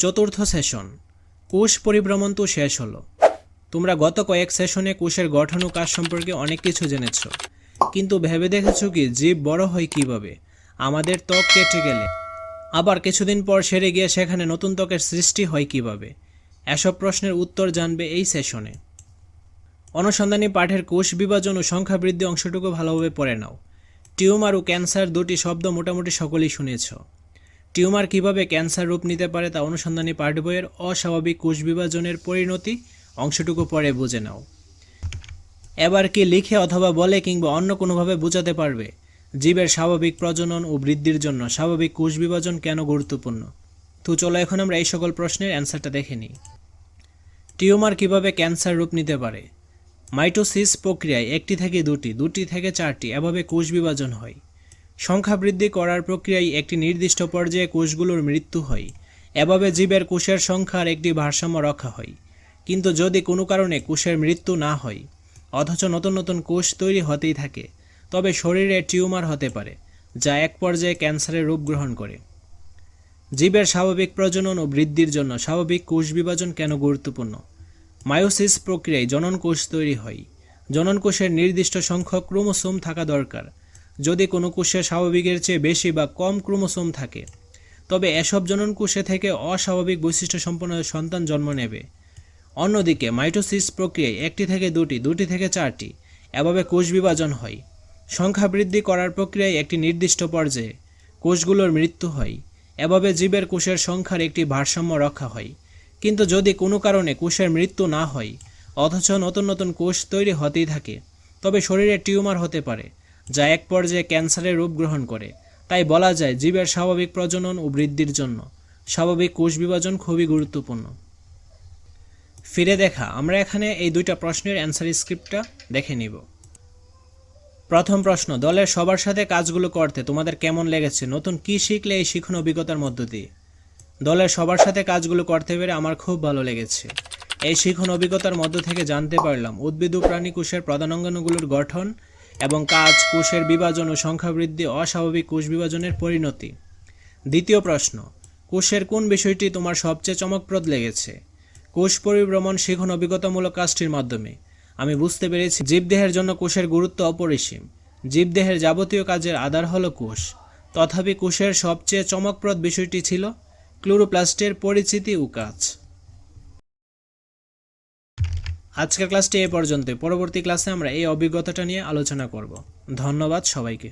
চতুর্থ সেশন। কোষ পরিভ্রমণ তো শেষ হলো। তোমরা গত কয়েক সেশনে কোষের গঠন ও কাজ সম্পর্কে অনেক কিছু জেনেছ। কিন্তু ভেবে দেখেছ কি, জীব বড় হয় কীভাবে? আমাদের ত্বক কেটে গেলে। আবার কিছুদিন পর সেরে গিয়ে সেখানে নতুন ত্বকের সৃষ্টি হয় কীভাবে? এসব প্রশ্নের উত্তর জানবে এই সেশনে। অনুসন্ধানী পাঠের কোষ বিভাজন ও সংখ্যা বৃদ্ধি অংশটুকু ভালোভাবে পড়ে নাও। টিউমার ও ক্যান্সার দুটি শব্দ মোটামুটি সকলেই শুনেছ। টিউমার কীভাবে ক্যান্সার রূপ নিতে পারে তা অনুসন্ধানী পাঠ বইয়ের অস্বাভাবিক কোষ বিভাজনের পরিণতি অংশটুকু পরে বুঝে নাও। এবার কি লিখে অথবা বলে কিংবা অন্য কোনোভাবে বোঝাতে পারবে? জীবের স্বাভাবিক প্রজনন ও বৃদ্ধির জন্য স্বাভাবিক কোষ বিভাজন কেন গুরুত্বপূর্ণ? তো চলো এখন আমরা এই সকল প্রশ্নের অ্যান্সারটা দেখে নিই। টিউমার কীভাবে ক্যান্সার রূপ নিতে পারে? মাইটোসিস প্রক্রিয়ায় একটি থেকে দুটি দুটি থেকে চারটি, এভাবে কোষ বিভাজন হয়। সংখ্যা বৃদ্ধি করার প্রক্রিয়ায় একটি নির্দিষ্ট পর্যায়ে কোষগুলোর মৃত্যু হয়। এভাবে জীবের কোষের সংখ্যার একটি ভারসাম্য রক্ষা হয়। কিন্তু যদি কোনো কারণে কোষের মৃত্যু না হয়, অথচ নতুন নতুন কোষ তৈরি হতেই থাকে, তবে শরীরে টিউমার হতে পারে, যা এক পর্যায়ে ক্যান্সারের রূপ গ্রহণ করে। জীবের স্বাভাবিক প্রজনন ও বৃদ্ধির জন্য স্বাভাবিক কোষ বিভাজন কেন গুরুত্বপূর্ণ? মায়োসিস প্রক্রিয়ায় জনন কোষ তৈরি হয়। জনন কোষের নির্দিষ্ট সংখ্যক ক্রোমোসোম থাকা দরকার যদি কোনো কোষে স্বাভাবিকের চেয়ে বেশি বা কম ক্রোমোসোম থাকে, তবে এসব জনন কোষে থেকে অস্বাভাবিক বৈশিষ্ট্য সম্পন্ন সন্তান জন্ম নেবে। অন্যদিকে মাইটোসিস প্রক্রিয়ায় একটি থেকে দুটি দুটি থেকে চারটি, এভাবে কোষ বিভাজন হয়। সংখ্যা বৃদ্ধি করার প্রক্রিয়ায় একটি নির্দিষ্ট পর্যায়ে কোষগুলোর মৃত্যু হয়। এভাবে জীবের কোষের সংখ্যার একটি ভারসাম্য রক্ষা হয়। কিন্তু যদি কোনো কারণে কোষের মৃত্যু না হয়, অথচ নতুন নতুন কোষ তৈরি হতেই থাকে, তবে শরীরে টিউমার হতে পারে। যা এক পর্যায়ে ক্যান্সারের রূপ গ্রহণ করে। তাই বলা যায় জীবের স্বাভাবিক প্রজনন ও বৃদ্ধির জন্য স্বাভাবিক কোষ বিভাজন খুবই গুরুত্বপূর্ণ। ফিরে দেখা, আমরা এখানে এই দুইটা প্রশ্নের অ্যান্সার স্ক্রিপ্টটা দেখে নিব। প্রথম প্রশ্ন, দলের সবার সাথে কাজগুলো করতে তোমাদের কেমন লেগেছে? নতুন কি শিখলে এই শিখন অভিজ্ঞতার মধ্য দিয়ে? দলের সবার সাথে কাজগুলো করতে পেরে আমার খুব ভালো লেগেছে। এই শিখন অভিজ্ঞতার মধ্য থেকে জানতে পারলাম, উদ্ভিদ ও প্রাণী কোষের প্রধানাঙ্গনগুলোর গঠন এবং কাজ, কোষের বিভাজন ও সংখ্যা বৃদ্ধি অস্বাভাবিক কোষ বিভাজনের পরিণতি। দ্বিতীয় প্রশ্ন, কোষের কোন বিষয়টি তোমার সবচেয়ে চমকপ্রদ লেগেছে? কোষ পরিভ্রমণ শিখন অভিজ্ঞতামূলক কাজটির মাধ্যমে। আমি বুঝতে পেরেছি, জীবদেহের জন্য কোষের গুরুত্ব অপরিসীম। জীবদেহের যাবতীয় কাজের আধার হলো কোষ। তথাপি কোষের সবচেয়ে চমকপ্রদ বিষয়টি ছিল, ক্লোরোপ্লাস্টের পরিচিতি ও কাজ। আজকের ক্লাসটি এ পর্যন্ত পরবর্তী ক্লাসে আমরা এই অভিজ্ঞতাটা নিয়ে আলোচনা করব। ধন্যবাদ সবাইকে।